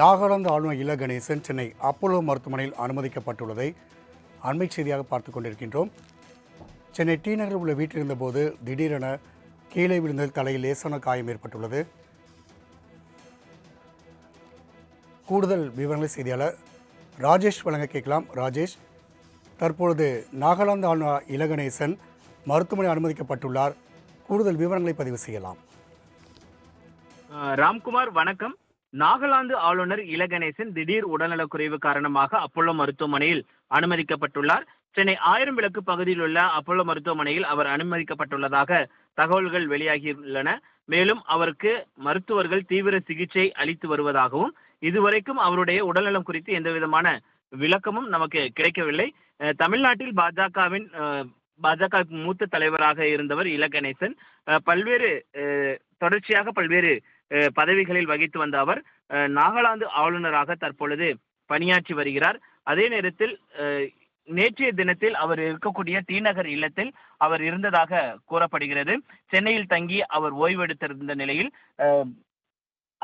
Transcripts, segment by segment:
நாகாலாந்து ஆளுநர் இல கணேசன் சென்னை அப்போலோ மருத்துவமனையில் அனுமதிக்கப்பட்டுள்ளதை அண்மை செய்தியாக பார்த்து கொண்டிருக்கின்றோம். சென்னை டி நகரில் உள்ள வீட்டில் இருந்தபோது திடீரென கீழே விழுந்ததில் தலையில் லேசான காயம் ஏற்பட்டுள்ளது. கூடுதல் விவரங்களை செய்தியாளர் ராஜேஷ் வழங்க கேட்கலாம். ராஜேஷ் தற்பொழுது நாகாலாந்து ஆளுநர் இலகணேசன் மருத்துவமனை அனுமதிக்கப்பட்டுள்ளார். கூடுதல் விவரங்களை பதிவு செய்யலாம். ராம்குமார் வணக்கம். நாகாலாந்து ஆளுநர் இலகணேசன் திடீர் உடல்நலக்குறைவு காரணமாக அப்போலோ மருத்துவமனையில் அனுமதிக்கப்பட்டுள்ளார். சென்னை ஆயிரம் விளக்கு பகுதியில் உள்ள அப்போலோ மருத்துவமனையில் அவர் அனுமதிக்கப்பட்டுள்ளதாக தகவல்கள் வெளியாகியுள்ளன. மேலும் அவருக்கு மருத்துவர்கள் தீவிர சிகிச்சை அளித்து வருவதாகவும் இதுவரைக்கும் அவருடைய உடல்நலம் குறித்து எந்த விதமான விளக்கமும் நமக்கு கிடைக்கவில்லை. தமிழ்நாட்டில் பாஜகவின் பாஜக மூத்த தலைவராக இருந்தவர் இலகணேசன் பல்வேறு தொடர்ச்சியாக பல்வேறு பதவிகளில் வகித்து வந்த அவர் நாகாலாந்து ஆளுநராக தற்பொழுது பணியாற்றி வருகிறார். அதே நேரத்தில் நேற்றைய தினத்தில் அவர் இருக்கக்கூடிய டி நகர் இல்லத்தில் அவர் இருந்ததாக கூறப்படுகிறது. சென்னையில் தங்கி அவர் ஓய்வெடுத்திருந்த நிலையில்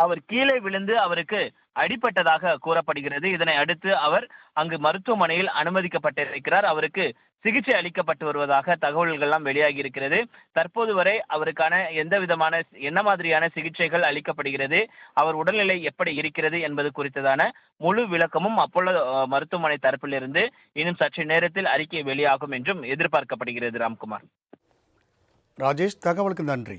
அவர் கீழே விழுந்து அவருக்கு அடிபட்டதாக கூறப்படுகிறது. இதனை அடுத்து அவர் அங்கு மருத்துவமனையில் அனுமதிக்கப்பட்டிருக்கிறார். அவருக்கு சிகிச்சை அளிக்கப்பட்டு வருவதாக தகவல்கள் எல்லாம் வெளியாகி இருக்கிறது தற்போது வரை அவருக்கான எந்த விதமான என்ன மாதிரியான சிகிச்சைகள் அளிக்கப்படுகிறது அவர் உடல்நிலை எப்படி இருக்கிறது என்பது குறித்ததான முழு விளக்கமும் அப்போலோ மருத்துவமனை தரப்பிலிருந்து இன்னும் சற்று நேரத்தில் அறிக்கை வெளியாகும் என்றும் எதிர்பார்க்கப்படுகிறது ராம்குமார். ராஜேஷ் தகவலுக்கு நன்றி.